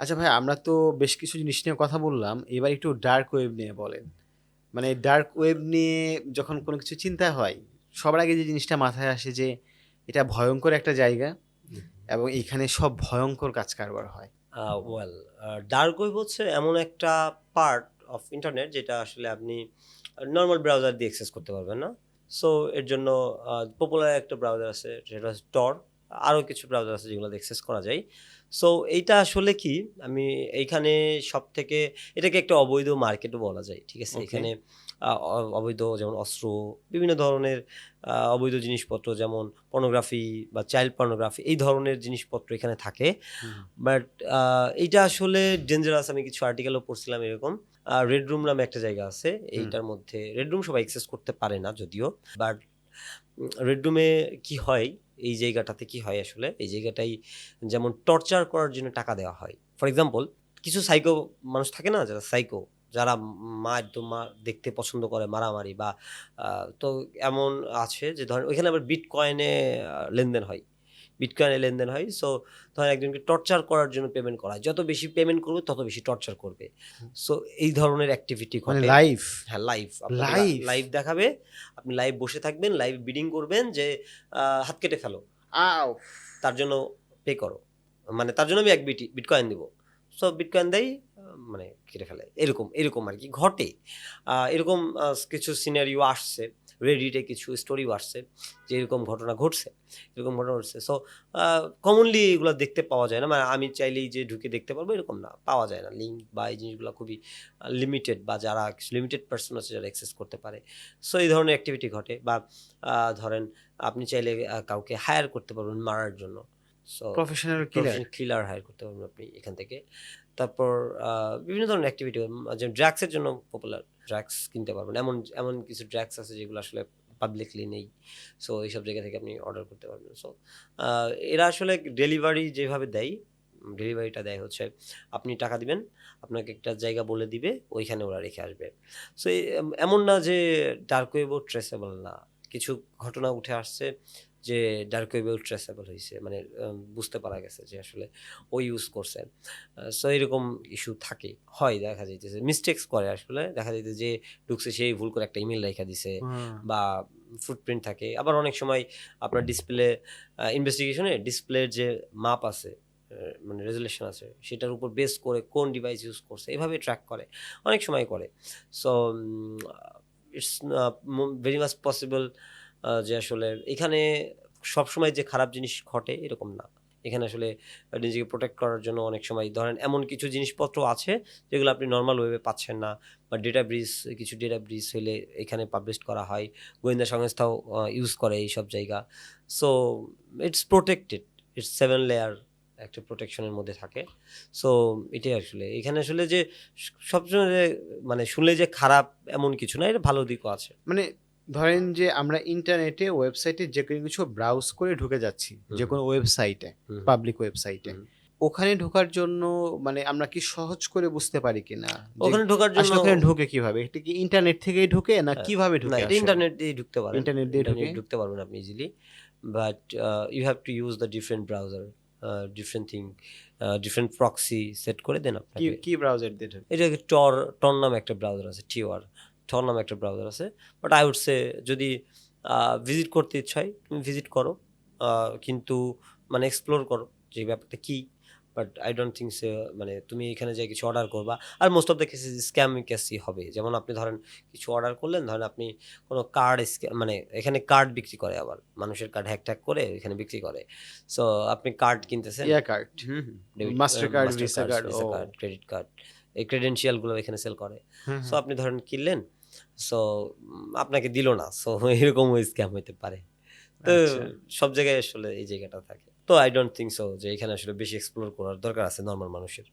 আচ্ছা ভাই আমরা তো বেশ কিছু জিনিস নিয়ে কথা বললাম এবার একটু ডার্ক ওয়েব নিয়ে বলেন। মানে ডার্ক ওয়েব নিয়ে যখন কোনো কিছু চিন্তা হয় সবার আগে যে জিনিসটা মাথায় আসে যে এটা ভয়ঙ্কর একটা জায়গা এবং এখানে সব ভয়ঙ্কর কাজ কারবার হয়। ওয়েল ডার্ক ওয়েব হচ্ছে এমন একটা পার্ট অফ ইন্টারনেট যেটা আসলে আপনি নর্মাল ব্রাউজার দিয়ে অ্যাক্সেস করতে পারবেন না। সো এর জন্য পপুলার একটা ব্রাউজার আছে সেটা হচ্ছে টর আরও কিছু ব্রাউজার আছে যেগুলো অ্যাক্সেস করা যায়। সো এইটা আসলে কি? আমি এইখানে সব থেকে এটাকে একটা অবৈধ মার্কেটও বলা যায় ঠিক আছে? এখানে অবৈধ যেমন অস্ত্র বিভিন্ন ধরনের অবৈধ জিনিসপত্র যেমন পর্নোগ্রাফি বা চাইল্ড পর্নোগ্রাফি এই ধরনের জিনিসপত্র এখানে থাকে। বাট এইটা আসলে ডেঞ্জারাস আমি কিছু আর্টিকেলও পড়ছিলাম এরকম। রেড রুম নামে একটা জায়গা আছে এইটার মধ্যে রেড রুম সবাই অ্যাক্সেস করতে পারে না যদিও। বাট রেড রুমে কি হয়? এই জায়গাটাতে কি হয় আসলে? এই জায়গাটাই যেমন টর্চার করার জন্য টাকা দেওয়া হয়। ফর এক্সাম্পল কিছু সাইকো মানুষ থাকে না যারা সাইকো যারা মা একদম মা দেখতে পছন্দ করে মারামারি বা তো এমন আছে যে ধরেন ওইখানে আবার বিট কয়েনে লেনদেন হয়। বিটকয়েনে লেনদেন হয়। সো ধরেন একজনকে টর্চার করার জন্য পেমেন্ট করা হয়। যত বেশি পেমেন্ট করবে তত বেশি টর্চার করবে। সো এই ধরনের অ্যাক্টিভিটি মানে ঘটে। লাইফ হ্যাঁ লাইভ Live? লাইভ দেখাবে। আপনি লাইভ বসে থাকবেন লাইভ বিডিং করবেন যে হাত কেটে ফেলো। আও তার জন্য পে করো। মানে তার জন্য আমি এক বিটি বিটকয়েন দিব। সো বিটকয়েন দেয় মানে কেটে ফেলে। এরকম এরকম আর কি। ঘটে। এরকম কিছু সিনারিও আসছে। রেডিটে কিছু স্টোরিও আসছে যে এরকম ঘটনা ঘটছে এরকম ঘটনা ঘটছে। সো কমনলি এগুলো দেখতে পাওয়া যায় না। মানে আমি চাইলেই যে ঢুকে দেখতে পারব এরকম না পাওয়া যায় না। লিঙ্ক বা এই জিনিসগুলো খুবই লিমিটেড বা যারা লিমিটেড পার্সন আছে যারা অ্যাক্সেস করতে পারে। সো এই ধরনের অ্যাক্টিভিটি ঘটে বা ধরেন আপনি চাইলে কাউকে হায়ার করতে পারবেন মারার জন্য। সো প্রফেশনাল কিলার হায়ার করতে পারবেন আপনি এখান থেকে। তারপর বিভিন্ন ধরনের অ্যাক্টিভিটি যেমন ড্রাগসের জন্য পপুলার ড্রাগস কিনতে পারবেন। এমন এমন কিছু ড্রাগস আছে যেগুলো আসলে পাবলিকলি নেই। সো এইসব জায়গা থেকে আপনি অর্ডার করতে পারবেন। সো এরা আসলে ডেলিভারি যেভাবে দেয় ডেলিভারিটা দেয় হচ্ছে আপনি টাকা দিবেন, আপনাকে একটা জায়গা বলে দিবে, ওইখানে ওরা রেখে আসবে। সো এমন না যে ডার্ক ওয়েবও ট্রেসেবল না। কিছু ঘটনা উঠে আসছে যে ডার্ক ওয়েবেও ট্রেসেবল হয়েছে মানে বুঝতে পারা গেছে যে আসলে ও ইউজ করছে। সো এরকম ইস্যু থাকে হয় দেখা যাইতেছে। মিস্টেক্স করে আসলে দেখা যাইতে যে ঢুকছে সেই ভুল করে একটা ইমেল রেখা দিছে বা ফুটপ্রিন্ট থাকে। আবার অনেক সময় আপনার ডিসপ্লে ইনভেস্টিগেশনে ডিসপ্লের যে মাপ আছে মানে রেজুলেশন আছে সেটার উপর বেস করে কোন ডিভাইস ইউজ করছে এভাবে ট্র্যাক করে অনেক সময় করে। So it's very much possible যে আসলে এখানে সবসময় যে খারাপ জিনিস ঘটে এরকম না। এখানে আসলে নিজেকে প্রোটেক্ট করার জন্য অনেক সময় ধরেন এমন কিছু জিনিসপত্র আছে যেগুলো আপনি নর্মাল ওয়েবে পাচ্ছেন না বা ডেটা ব্রিজ কিছু ডেটা ব্রিজ হলে এখানে পাবলিশ করা হয়। গোয়েন্দা সংস্থাও ইউজ করে এই সব জায়গা। So it's protected it's seven layer একটা প্রোটেকশনের মধ্যে থাকে। সো এটাই আসলে। এখানে আসলে যে সবসময় মানে শুনলে যে খারাপ এমন কিছু না, এটা ভালো দিকও আছে। মানে ধরেন যে আমরা ইন্টারনেটে ওয়েবসাইটে যে কোনো কিছু ব্রাউজ করে ঢুকে যাচ্ছি যে কোনো ওয়েবসাইটে পাবলিক ওয়েবসাইটে ওখানে ঢোকার জন্য মানে আমরা কি সহজ করে বুঝতে পারি কিনা? ওখানে ঢোকার জন্য ওখানে ঢোকে কীভাবে? এটা কি ইন্টারনেট থেকেই ঢোকে না হ্যাঁ, কীভাবে ঢোকে এটা ইন্টারনেট দিয়ে ঢুকতে পারেন। ইন্টারনেট দিয়ে ঢুকে? ঢুকতে পারবেন আপনি easily but you have to use the different browser different thing different proxy set করে দেন কি কি ব্রাউজার দিয়ে ঢোকে? এটা টর টর নামে একটা ব্রাউজার আছে টিওয়ার টর নামে একটা ব্রাউজার আছে। বাট আই উড সে যদি ভিজিট করতে ইচ্ছা হয় তুমি ভিজিট করো। কিন্তু মানে এক্সপ্লোর করো যে ব্যাপারটা কী। বাট আই ডোন্ট থিঙ্ক সে মানে তুমি এখানে যাই কিছু অর্ডার করবা। আর most of the cases scam কেসই হবে। যেমন আপনি ধরেন কিছু অর্ডার করলেন ধরেন আপনি কোনো কার্ড মানে এখানে কার্ড বিক্রি করে আবার। মানুষের কার্ড হ্যাক ট্যাক করে এখানে বিক্রি করে। সো আপনি card কিনতেছেন। Yeah card master card visa card credit card এই ক্রেডেন্সিয়ালগুলো এখানে সেল করে। সো আপনি ধরেন কিনলেন সো আপনাকে দিল না। সো এরকম স্ক্যাম হইতে পারে। তো আচ্ছা। সব জায়গায় আসলে এই জায়গাটা থাকে। তো আই ডোন্ট থিঙ্ক সো যে এখানে আসলে বেশি এক্সপ্লোর করার দরকার আছে নর্মাল মানুষের।